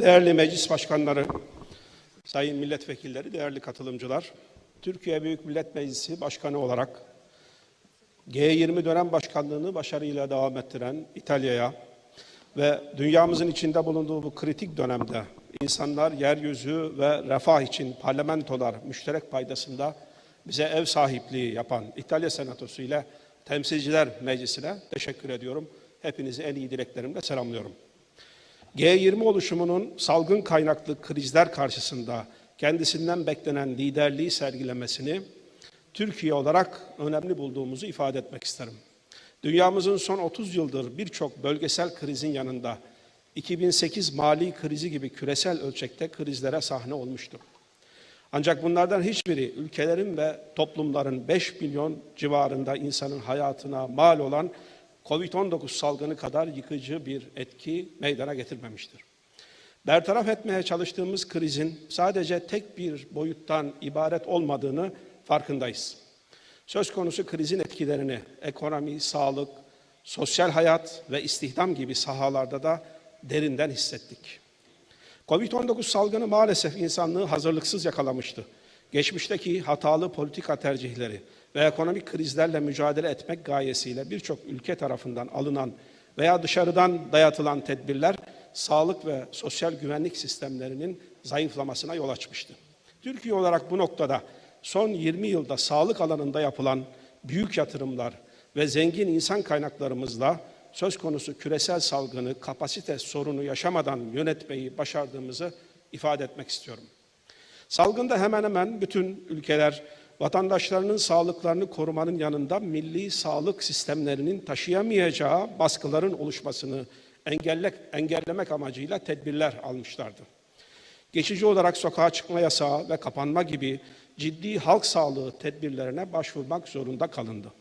Değerli meclis başkanları, sayın milletvekilleri, değerli katılımcılar, Türkiye Büyük Millet Meclisi Başkanı olarak G20 dönem başkanlığını başarıyla devam ettiren İtalya'ya ve dünyamızın içinde bulunduğu bu kritik dönemde insanlar yeryüzü ve refah için parlamentolar müşterek paydasında bize ev sahipliği yapan İtalya Senatosu ile Temsilciler Meclisi'ne teşekkür ediyorum. Hepinizi en iyi dileklerimle selamlıyorum. G20 oluşumunun salgın kaynaklı krizler karşısında kendisinden beklenen liderliği sergilemesini Türkiye olarak önemli bulduğumuzu ifade etmek isterim. Dünyamızın son 30 yıldır birçok bölgesel krizin yanında 2008 mali krizi gibi küresel ölçekte krizlere sahne olmuştu. Ancak bunlardan hiçbiri ülkelerin ve toplumların 5 milyon civarında insanın hayatına mal olan Covid-19 salgını kadar yıkıcı bir etki meydana getirmemiştir. Bertaraf etmeye çalıştığımız krizin sadece tek bir boyuttan ibaret olmadığını farkındayız. Söz konusu krizin etkilerini ekonomi, sağlık, sosyal hayat ve istihdam gibi sahalarda da derinden hissettik. Covid-19 salgını maalesef insanlığı hazırlıksız yakalamıştı. Geçmişteki hatalı politika tercihleri ve ekonomik krizlerle mücadele etmek gayesiyle birçok ülke tarafından alınan veya dışarıdan dayatılan tedbirler sağlık ve sosyal güvenlik sistemlerinin zayıflamasına yol açmıştı. Türkiye olarak bu noktada son 20 yılda sağlık alanında yapılan büyük yatırımlar ve zengin insan kaynaklarımızla söz konusu küresel salgını, kapasite sorunu yaşamadan yönetmeyi başardığımızı ifade etmek istiyorum. Salgında hemen hemen bütün ülkeler vatandaşlarının sağlıklarını korumanın yanında milli sağlık sistemlerinin taşıyamayacağı baskıların oluşmasını engelle, engellemek amacıyla tedbirler almışlardı. Geçici olarak sokağa çıkma yasağı ve kapanma gibi ciddi halk sağlığı tedbirlerine başvurmak zorunda kalındı.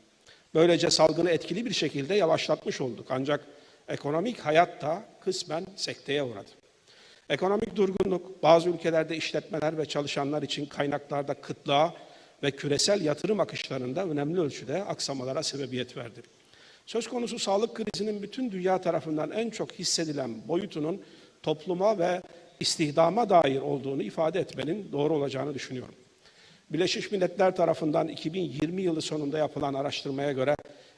Böylece salgını etkili bir şekilde yavaşlatmış olduk. Ancak ekonomik hayat da kısmen sekteye uğradı. Ekonomik durgunluk bazı ülkelerde işletmeler ve çalışanlar için kaynaklarda kıtlığa ve küresel yatırım akışlarında önemli ölçüde aksamalara sebebiyet verdi. Söz konusu sağlık krizinin bütün dünya tarafından en çok hissedilen boyutunun topluma ve istihdama dair olduğunu ifade etmenin doğru olacağını düşünüyorum. Birleşmiş Milletler tarafından 2020 yılı sonunda yapılan araştırmaya göre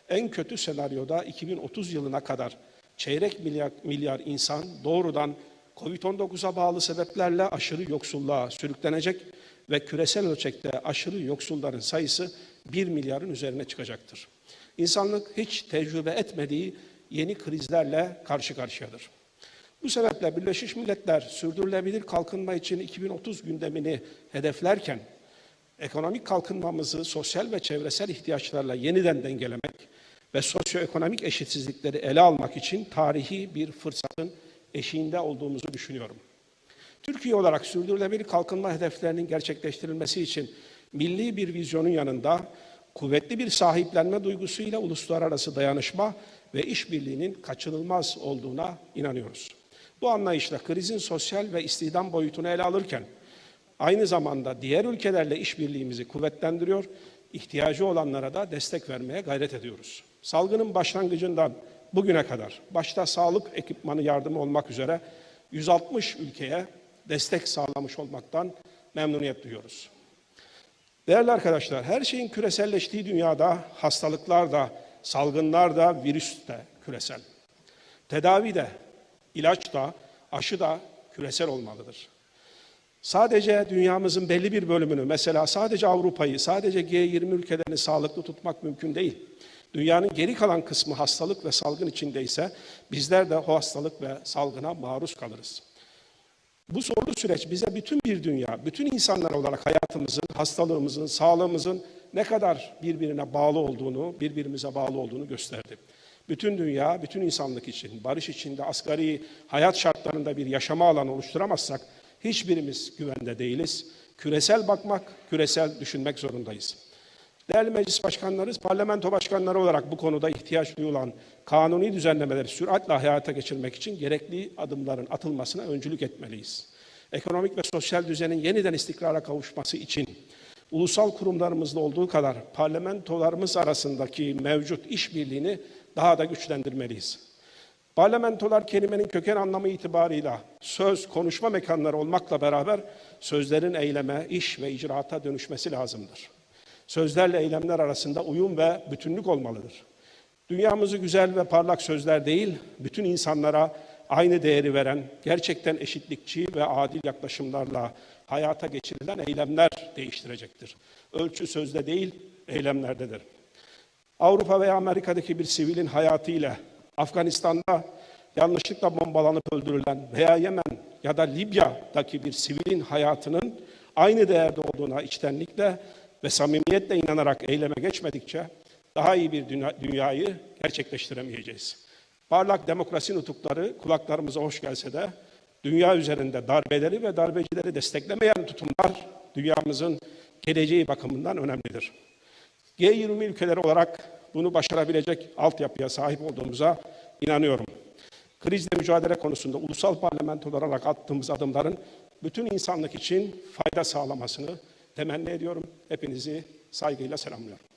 en kötü senaryoda 2030 yılına kadar çeyrek milyar, milyar insan doğrudan Covid-19'a bağlı sebeplerle aşırı yoksulluğa sürüklenecek ve küresel ölçekte aşırı yoksulların sayısı 1 milyarın üzerine çıkacaktır. İnsanlık hiç tecrübe etmediği yeni krizlerle karşı karşıyadır. Bu sebeple Birleşmiş Milletler sürdürülebilir kalkınma için 2030 gündemini hedeflerken ekonomik kalkınmamızı sosyal ve çevresel ihtiyaçlarla yeniden dengelemek ve sosyoekonomik eşitsizlikleri ele almak için tarihi bir fırsatın eşiğinde olduğumuzu düşünüyorum. Türkiye olarak sürdürülebilir kalkınma hedeflerinin gerçekleştirilmesi için milli bir vizyonun yanında kuvvetli bir sahiplenme duygusuyla uluslararası dayanışma ve işbirliğinin kaçınılmaz olduğuna inanıyoruz. Bu anlayışla krizin sosyal ve istihdam boyutunu ele alırken aynı zamanda diğer ülkelerle işbirliğimizi kuvvetlendiriyor, ihtiyacı olanlara da destek vermeye gayret ediyoruz. Salgının başlangıcından bugüne kadar başta sağlık ekipmanı yardımı olmak üzere 160 ülkeye destek sağlamış olmaktan memnuniyet duyuyoruz. Değerli arkadaşlar, her şeyin küreselleştiği dünyada hastalıklar da, salgınlar da, virüs de küresel. Tedavi de, ilaç da, aşı da küresel olmalıdır. Sadece dünyamızın belli bir bölümünü, mesela sadece Avrupa'yı, sadece G20 ülkelerini sağlıklı tutmak mümkün değil. Dünyanın geri kalan kısmı hastalık ve salgın içindeyse bizler de o hastalık ve salgına maruz kalırız. Bu zorlu süreç bize bütün bir dünya, bütün insanlar olarak hayatımızın, hastalığımızın, sağlığımızın ne kadar birbirine bağlı olduğunu, birbirimize bağlı olduğunu gösterdi. Bütün dünya, bütün insanlık için, barış içinde asgari hayat şartlarında bir yaşama alanı oluşturamazsak hiçbirimiz güvende değiliz. Küresel bakmak, küresel düşünmek zorundayız. Değerli meclis başkanları, parlamento başkanları olarak bu konuda ihtiyaç duyulan kanuni düzenlemeleri süratle hayata geçirmek için gerekli adımların atılmasına öncülük etmeliyiz. Ekonomik ve sosyal düzenin yeniden istikrara kavuşması için ulusal kurumlarımızda olduğu kadar parlamentolarımız arasındaki mevcut işbirliğini daha da güçlendirmeliyiz. Parlamentolar kelimenin köken anlamı itibarıyla söz, konuşma mekanları olmakla beraber sözlerin eyleme, iş ve icraata dönüşmesi lazımdır. Sözlerle eylemler arasında uyum ve bütünlük olmalıdır. Dünyamızı güzel ve parlak sözler değil, bütün insanlara aynı değeri veren, gerçekten eşitlikçi ve adil yaklaşımlarla hayata geçirilen eylemler değiştirecektir. Ölçü sözde değil, eylemlerdedir. Avrupa veya Amerika'daki bir sivilin hayatıyla Afganistan'da yanlışlıkla bombalanıp öldürülen veya Yemen ya da Libya'daki bir sivilin hayatının aynı değerde olduğuna içtenlikle ve samimiyetle inanarak eyleme geçmedikçe daha iyi bir dünya- dünyayı gerçekleştiremeyeceğiz. Parlak demokrasi nutukları kulaklarımıza hoş gelse de dünya üzerinde darbeleri ve darbecileri desteklemeyen tutumlar dünyamızın geleceği bakımından önemlidir. G20 ülkeleri olarak bunu başarabilecek altyapıya sahip olduğumuza inanıyorum. Krizle mücadele konusunda ulusal parlamentolar olarak attığımız adımların bütün insanlık için fayda sağlamasını temenni ediyorum. Hepinizi saygıyla selamlıyorum.